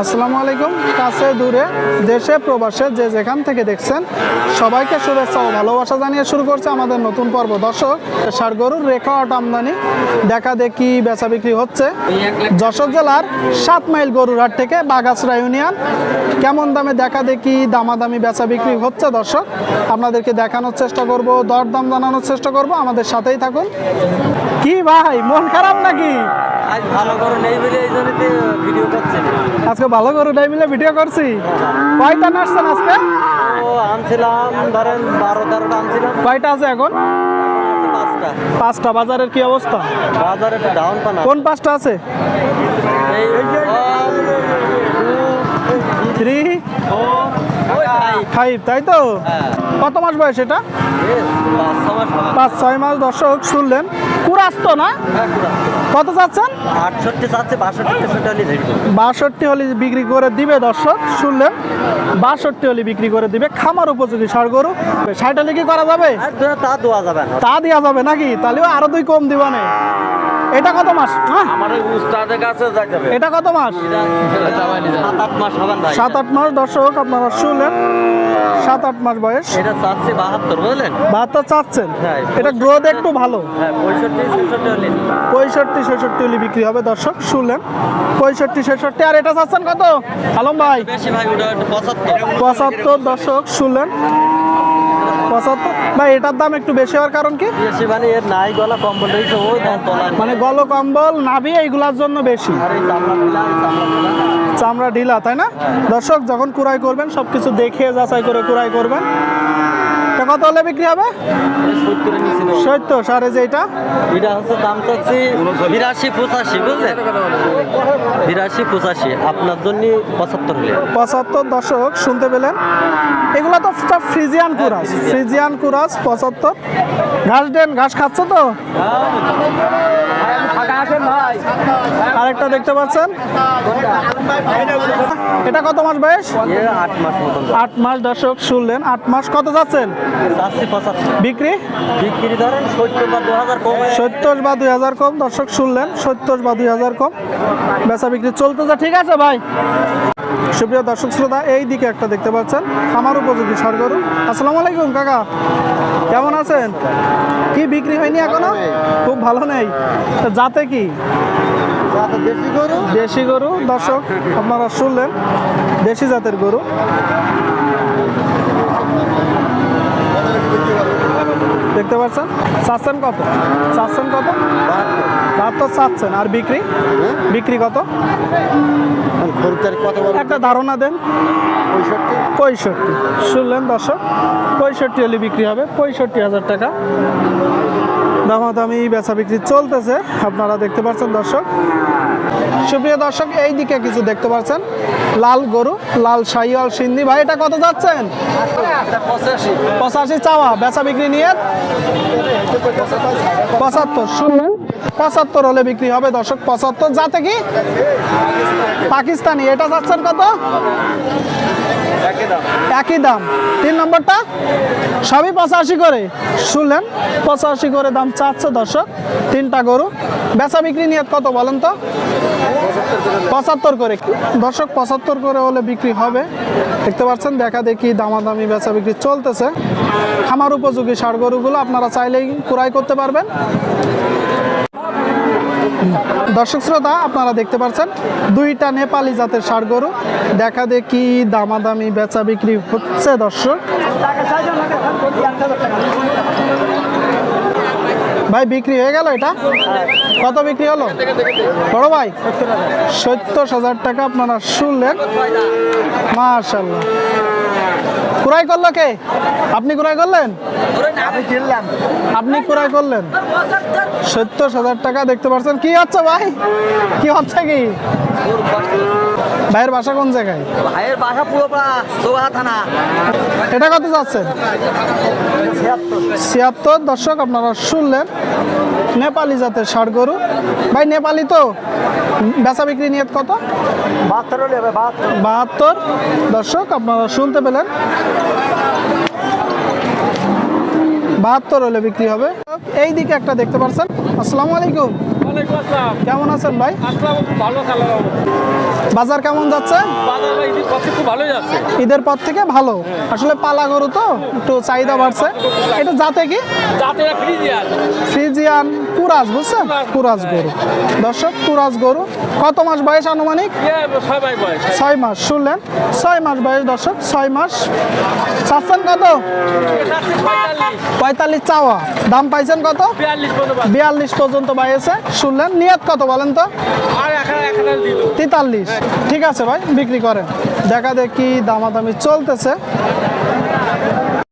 আসসালামু আলাইকুম। কাছে দূরে, দেশে, প্রবাসে যে যেখান থেকে দেখছেন, সবাইকে শুভেচ্ছা ও ভালোবাসা জানিয়ে শুরু করছে আমাদের নতুন পর্ব। দর্শক ষাট গরুর রেকর্ড আমদানি, দেখা দেখি বেচা বিক্রি হচ্ছে। যশোর জেলার সাত মাইল গরুর হাট থেকে বাগাসরা ইউনিয়ন, কেমন দামে দেখা দেখি দামাদামি বেচা বিক্রি হচ্ছে? দর্শক, আপনাদেরকে দেখানোর চেষ্টা করব দর দাম জানানোর চেষ্টা করব। আমাদের সাথেই থাকুন। কি ভাই মন খারাপ নাকি? আজ ভালো করে নেই বলে এই জন্য ভিডিও করছে। আজকে ভালো করে ডাই মিলে ভিডিও করছি? কয়টা নাচছেন আজকে? ও আনছিলাম ধরেন বারো তেরোটা আনছিলাম। কয়টা আছে এখন? পাঁচটা। পাঁচটা বাজারের কি অবস্থা? বাজারে ডাউন পানা। কোন পাঁচটা আছে? এই থ্রি হ্যাঁ ফাইভ তাই তো? কত মাস বয়স এটা? ছয় মাস দর্শক শুনলেন। কুরাস তো না? হ্যাঁ, কত চাচ্ছেন? আটষট্টি চাচ্ছে বাষট্টি হলে বিক্রি করে দিবে দর্শক শুনলেন? বাষট্টি হলে বিক্রি করে দিবে খামার উপযোগী ষাট গরু ষাট হলে কি করা যাবে? তা দেওয়া যাবে তা দেওয়া যাবে নাকি? তাহলেও আরও দুই কম দিবানে। এটা কত মাস? হ্যাঁ? এটা কত মাস? সাত আট মাস দর্শক আপনারা শুনলেন। সাত আট মাস বয়স। এটা চাচ্ছে বাহাত্তর বুঝলেন? বাহাত্তর চাচ্ছেন? হ্যাঁ। এটা গ্রোথ একটু ভালো। হ্যাঁ পঁয়ষট্টি ছেষট্টি হলে। বিক্রি হবে দর্শক শুনলেন। পঁয়ষট্টি ছেষট্টি আর এটা চাচ্ছেন কত? আলম ভাই। পঁচাত্তর। দর্শক শুনলেন। পঁচাত্তর? ভাই এটার দাম একটু বেশি হওয়ার কারণ কি? বেশি মানে এর নাই গলা কম্বল রয়েছে মানে গল কম্বল নাভি এইগুলার জন্য বেশি। আর এই চামড়া ঢিলা তাই না? দর্শক যখন কুড়াই করবেন সব কিছু দেখে যাচাই করে কুড়াই করবেন। তা কত হলে বিক্রি হবে। সত্তর সাড়ে যেটা এটা হচ্ছে দাম চাচ্ছি বিরাশি পঁচাশি বুঝলেন? বিরাশি পঁচাশি আপনার জন্য পঁচাত্তর পঁচাত্তর দশক শুনতে পেলেন? এগুলো তো ফ্রিজিয়ান কুরাস ফ্রিজিয়ান কুরাস পঁচাত্তর। ঘাস দেন ঘাস খাচ্ছ তো? আরেকটা দেখতে পাচ্ছেন? এটা কত মাস বয়স? আট মাস আট মাস দর্শক শুনলেন। আট মাস কত যাচ্ছেন? বিক্রি? বিক্রি ধরেন সত্তর বা দুই হাজার কম দর্শক শুনলেন। সত্তর বা দুই হাজার কম। বেচা বিক্রি চলতেছে। ঠিক আছে ভাই। সুপ্রিয় দর্শক শ্রোতা এই দিকে একটা দেখতে পাচ্ছেন খামার উপযোগী সরগরু। আসসালামু আলাইকুম কাকা। কেমন আছেন? কি বিক্রি হয়নি এখনও? খুব ভালো নেই। যাতে কি? দেশি গরু। দেশি গরু। দর্শক আপনারা শুনলেন দেশি জাতের গরু। দেখতে পাচ্ছেন? চাচ্ছেন কত? চাচ্ছেন কত? বাহাত্তর চাচ্ছেন। আর বিক্রি? বিক্রি কত? একটা ধারণা দেন। পঁয়ষট্টি। পঁয়ষট্টি। শুনলেন দর্শক পঁয়ষট্টি হলে বিক্রি হবে পঁয়ষট্টি হাজার টাকা। দামাদামি বেচা বিক্রি চলতেছে। আপনারা দেখতে পাচ্ছেন দর্শক। সুপ্রিয় দর্শক এই দিকে কিছু দেখতে পাচ্ছেন লাল গরু, লাল শাহিওয়াল সিন্ধি ভাই, এটা কত যাচ্ছেন? পঁচাশি চাওয়া, বেচা বিক্রি নিয়ে। পঁচাত্তর, শুনলেন? পঁচাত্তর হলে বিক্রি হবে দর্শক, পঁচাত্তর। যাতে কি? পাকিস্তানি। এটা যাচ্ছেন কত? একই দাম। তিন নম্বরটা? সবই পঁচাশি করে। শুনলেন? পঁচাশি করে দাম চারশো দর্শক। তিনটা গরু। বেচা বিক্রি নিয়ে কত বলেন তো? পঁচাত্তর করে। দর্শক, পঁচাত্তর করে হলে বিক্রি হবে। দেখতে পাচ্ছেন, দেখা দেখি দামাদামি বেচা বিক্রি চলতেছে। খামার উপযোগী ষাড় গরুগুলো আপনারা চাইলেই ক্রয় করতে পারবেন। দর্শক শ্রোতা, আপনারা দেখতে পাচ্ছেন, দুইটা নেপালি জাতের ষাড় গরু। দেখা দেখি দামাদামি বেচা বিক্রি হচ্ছে দর্শক। ভাই, বিক্রি হয়ে গেল এটা? কত বিক্রি হলো? বড় ভাই, সত্তর হাজার টাকা আপনারা শুনলেন। মাশাল্লাহ ক্রয় করল কে? আপনি ক্রয় করলেন? আপনি ক্রয় করলেন? সত্তর হাজার টাকা দেখতে পাচ্ছেন। কি হচ্ছে ভাই? কি হচ্ছে কি? ভাইয়ের বাসা কোন জায়গায়? ভাইয়ের বাসা পুরোপাড়া চৌহা থানা। এটা কত যাচ্ছেন ছিয়াত্তর। দর্শক আপনারা শুনলেন নেপালি জাতের ষাট গরু। ভাই নেপালি তো? বেচা বিক্রি নিয়ে কত? বাহাত্তর। বাহাত্তর। দর্শক আপনারা শুনতে পেলেন বাহাত্তর হলে বিক্রি হবে। এই দিকে একটা দেখতে পাচ্ছেন আসসালামু আলাইকুম। কেমন আছেন ভাই? ভালো বাজার কেমন যাচ্ছে? ঈদের পর থেকে ভালো। আসলে পালা গরু তো একটু চাহিদা বাড়ছে। এটা যাতে কি? ফ্রিজিয়ান। কুরাজ বুঝছেন? কুরাজ গরু। দর্শক কুরাজ গরু। কত মাস বয়স আনুমানিক? ছয় মাস শুনলেন? ছয় মাস বয়স দর্শক ছয় মাস। চাচ্ছেন কত? পঁয়তাল্লিশ চাওয়া। দাম পাইছেন কত? বিয়াল্লিশ পর্যন্ত পাইয়েছে। শুনলেন নিয়ত কত বলেন তো? তেতাল্লিশ। ঠিক আছে ভাই বিক্রি করেন। দেখা দেখি দামাদামি চলতেছে।